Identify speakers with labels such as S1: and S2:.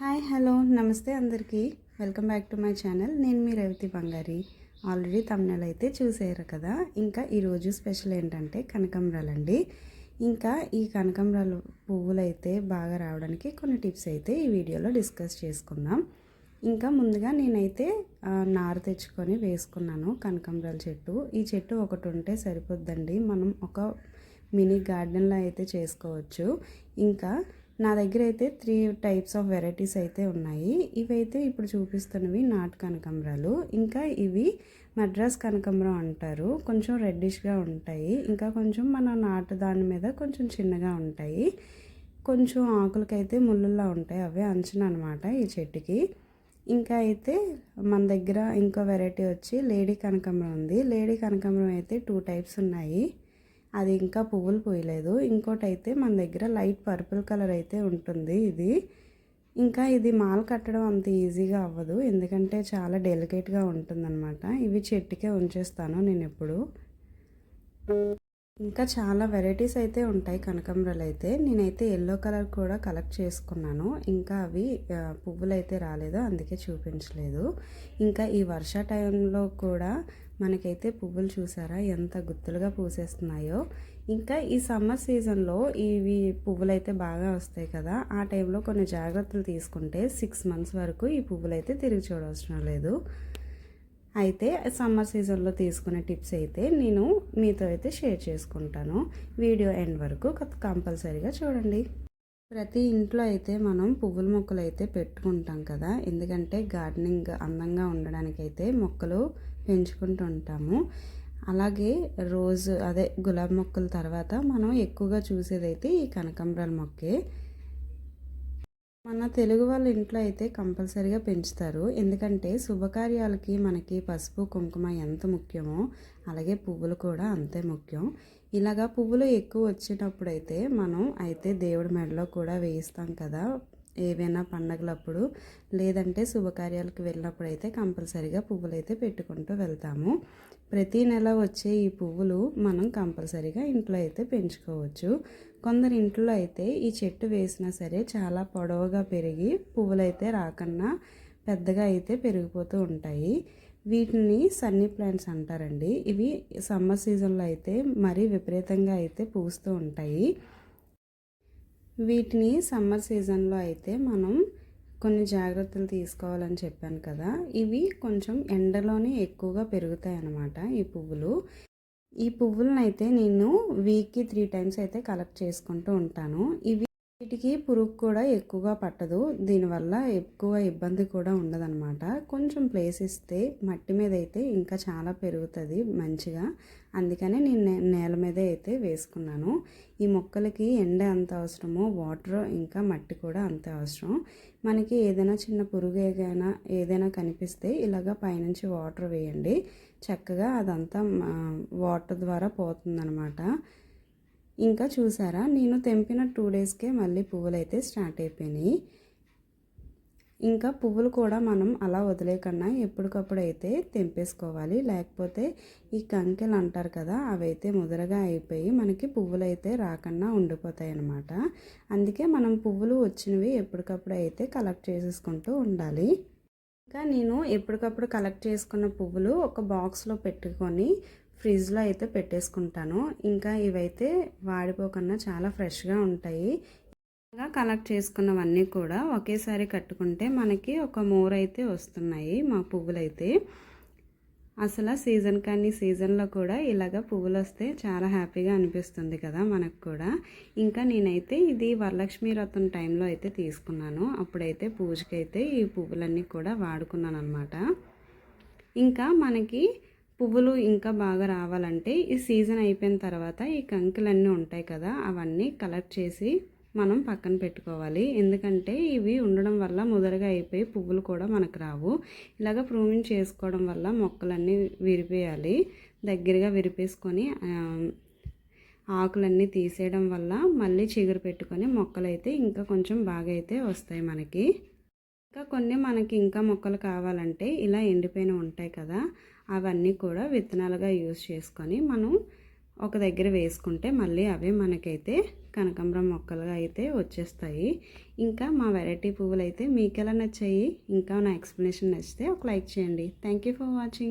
S1: Hi hello నమస్తే అందరికీ. Welcome back to my channel. నేను మీ రవితి బంగారి. ఆల్రెడీ తమిళ అయితే చూసారు కదా. ఇంకా ఈరోజు స్పెషల్ ఏంటంటే కనకంబరాలండి. ఇంకా ఈ కనకంబరాలు పువ్వులు అయితే బాగా రావడానికి కొన్ని టిప్స్ అయితే ఈ వీడియోలో డిస్కస్ చేసుకుందాం. ఇంకా ముందుగా నేనైతే నారు తెచ్చుకొని వేసుకున్నాను కనకంబరాల చెట్టు. ఈ చెట్టు ఒకటి ఉంటే సరిపోద్దండి. మనం ఒక మినీ గార్డెన్లో అయితే చేసుకోవచ్చు. ఇంకా నా దగ్గర అయితే త్రీ టైప్స్ ఆఫ్ వెరైటీస్ అయితే ఉన్నాయి. ఇవైతే ఇప్పుడు చూపిస్తున్నవి నాటు కనకంబరాలు. ఇంకా ఇవి మద్రాస్ కనకంబరం అంటారు. కొంచెం రెడ్డిష్గా ఉంటాయి. ఇంకా కొంచెం మన నాటు దాని మీద కొంచెం చిన్నగా ఉంటాయి. కొంచెం ఆకులకైతే ముళ్ళులా ఉంటాయి. అవే అంచున అనమాట ఈ చెట్టుకి. ఇంకా అయితే మన దగ్గర ఇంకో వెరైటీ వచ్చి లేడీ కనకాంబరం ఉంది. లేడీ కనకాంబరం అయితే టూ టైప్స్ ఉన్నాయి. అది ఇంకా పువ్వులు పోయలేదు. ఇంకోటి అయితే మన దగ్గర లైట్ పర్పుల్ కలర్ అయితే ఉంటుంది ఇది. ఇంకా ఇది మాల కట్టడం అంత ఈజీగా అవ్వదు. ఎందుకంటే చాలా డెలికేట్గా ఉంటుందన్నమాట. ఇవి చెట్టుకే ఉంచేస్తాను నేను ఎప్పుడు. ఇంకా చాలా వెరైటీస్ అయితే ఉంటాయి కనకాంబరాలు అయితే. నేనైతే ఎల్లో కలర్ కూడా కలెక్ట్ చేసుకున్నాను. ఇంకా అవి పువ్వులు అయితే రాలేదు అందుకే చూపించలేదు. ఇంకా ఈ వర్ష టైంలో కూడా మనకైతే పువ్వులు చూసారా? ఎంత గుత్తులుగా పూసేస్తున్నాయో. ఇంకా ఈ సమ్మర్ సీజన్లో ఇవి పువ్వులు అయితే బాగా వస్తాయి కదా. ఆ టైంలో కొన్ని జాగ్రత్తలు తీసుకుంటే సిక్స్ మంత్స్ వరకు ఈ పువ్వులు అయితే తిరిగి చూడవసరం లేదు. అయితే సమ్మర్ సీజన్లో తీసుకునే టిప్స్ అయితే నేను మీతో అయితే షేర్ చేసుకుంటాను. వీడియో ఎండ్ వరకు కంపల్సరీగా చూడండి. ప్రతి ఇంట్లో అయితే మనం పువ్వుల మొక్కలు అయితే పెట్టుకుంటాం కదా. ఎందుకంటే గార్డెనింగ్ అందంగా ఉండడానికి అయితే మొక్కలు పెంచుకుంటూ ఉంటాము. అలాగే రోజు అదే గులాబీ మొక్కల తర్వాత మనం ఎక్కువగా చూసేదైతే ఈ కనకాంబరాల మొక్కే. మన తెలుగు వాళ్ళ ఇంట్లో అయితే కంపల్సరీగా పెంచుతారు. ఎందుకంటే శుభకార్యాలకి మనకి పసుపు కుంకుమ ఎంత ముఖ్యమో అలాగే పువ్వులు కూడా అంతే ముఖ్యం. ఇలాగా పువ్వులు ఎక్కువ వచ్చినప్పుడు అయితే మనం అయితే దేవుడి మెడలో కూడా వేయిస్తాం కదా. ఏవైనా పండగలప్పుడు లేదంటే శుభకార్యాలకు వెళ్ళినప్పుడు అయితే కంపల్సరీగా పువ్వులు అయితే పెట్టుకుంటూ వెళ్తాము. ప్రతి నెల వచ్చే ఈ పువ్వులు మనం కంపల్సరీగా ఇంట్లో అయితే పెంచుకోవచ్చు. కొందరి ఇంట్లో అయితే ఈ చెట్టు వేసినా సరే చాలా పొడవుగా పెరిగి పువ్వులు అయితే రాకన్నా పెద్దగా అయితే పెరిగిపోతూ ఉంటాయి. వీటిని సన్నీ ప్లాంట్స్ అంటారండి. ఇవి సమ్మర్ సీజన్లో అయితే మరీ విపరీతంగా అయితే పూస్తూ ఉంటాయి. వీటిని సమ్మర్ సీజన్లో అయితే మనం కొన్ని జాగ్రత్తలు తీసుకోవాలని చెప్పాను కదా ఇవి కొంచెం ఎండలోనే ఎక్కువగా పెరుగుతాయి అన్నమాట ఈ పువ్వులు. ఈ పువ్వులను అయితే నేను వీక్కి త్రీ టైమ్స్ అయితే కలెక్ట్ చేసుకుంటూ ఉంటాను. ఇవి వీటికి పురుగు కూడా ఎక్కువగా పట్టదు. దీనివల్ల ఎక్కువ ఇబ్బంది కూడా ఉండదన్నమాట. కొంచెం ప్లేస్ ఇస్తే మట్టి మీద అయితే ఇంకా చాలా పెరుగుతుంది మంచిగా. అందుకనే నేను నేల మీద అయితే వేసుకున్నాను. ఈ మొక్కలకి ఎండ ఎంత అవసరమో వాటర్ ఇంకా మట్టి కూడా అంతే అవసరం. మనకి ఏదైనా చిన్న పురుగు ఏదైనా ఏదైనా కనిపిస్తే ఇలాగ పైనుంచి వాటర్ వేయండి. చక్కగా అదంతా వాటర్ ద్వారా పోతుందన్నమాట. ఇంకా చూసారా? నేను తెంపిన టూ డేస్కే మళ్ళీ పువ్వులు అయితే స్టార్ట్ అయిపోయినాయి. ఇంకా పువ్వులు కూడా మనం అలా వదిలేకన్నా ఎప్పటికప్పుడు అయితే తెంపేసుకోవాలి. లేకపోతే ఈ కంకెలు అంటారు కదా అవైతే ముదరగా అయిపోయి మనకి పువ్వులు అయితే రాకుండా ఉండిపోతాయి అన్నమాట. అందుకే మనం పువ్వులు వచ్చినవి ఎప్పటికప్పుడు అయితే కలెక్ట్ చేసేసుకుంటూ ఉండాలి. ఇంకా నేను ఎప్పటికప్పుడు కలెక్ట్ చేసుకున్న పువ్వులు ఒక బాక్స్లో పెట్టుకొని ఫ్రిడ్జ్లో అయితే పెట్టేసుకుంటాను. ఇంకా ఇవైతే వాడిపోకుండా చాలా ఫ్రెష్గా ఉంటాయి. ఇలా కలెక్ట్ చేసుకున్నవన్నీ కూడా ఒకేసారి కట్టుకుంటే మనకి ఒక మోర్ అయితే వస్తున్నాయి మా పువ్వులు అయితే అసలు సీజన్ కానీ సీజన్లో కూడా ఇలాగ పువ్వులు వస్తే చాలా హ్యాపీగా అనిపిస్తుంది కదా మనకు కూడా. ఇంకా నేనైతే ఇది వరలక్ష్మి వ్రతం టైంలో అయితే తీసుకున్నాను. అప్పుడైతే పూజకైతే ఈ పువ్వులన్నీ కూడా వాడుకున్నాను అనమాట ఇంకా మనకి పువ్వులు ఇంకా బాగా రావాలంటే ఈ సీజన్ అయిపోయిన తర్వాత ఈ కంకులన్నీ ఉంటాయి కదా అవన్నీ కలెక్ట్ చేసి మనం పక్కన పెట్టుకోవాలి. ఎందుకంటే ఇవి ఉండడం వల్ల ముదరగా అయిపోయి పువ్వులు కూడా మనకు రావు. ఇలాగ ప్రూమింగ్ చేసుకోవడం వల్ల మొక్కలన్నీ విరిపేయాలి. దగ్గరగా విరిపేసుకొని ఆకులన్నీ తీసేయడం వల్ల మళ్ళీ చిగురు పెట్టుకొని మొక్కలైతే ఇంకా కొంచెం బాగా అయితే వస్తాయి మనకి. ఇంకా కొన్ని మనకి ఇంకా మొక్కలు కావాలంటే ఇలా ఎండిపోయిన ఉంటాయి కదా అవన్నీ కూడా విత్తనాలుగా యూజ్ చేసుకొని మనం ఒక దగ్గర వేసుకుంటే మళ్ళీ అవే మనకైతే కనకాంబరం మొక్కలుగా అయితే వచ్చేస్తాయి. ఇంకా మా వెరైటీ పువ్వులు అయితే మీకు ఎలా నచ్చాయి? ఇంకా నా ఎక్స్ప్లెనేషన్ నచ్చితే ఒక లైక్ చేయండి. Thank you for watching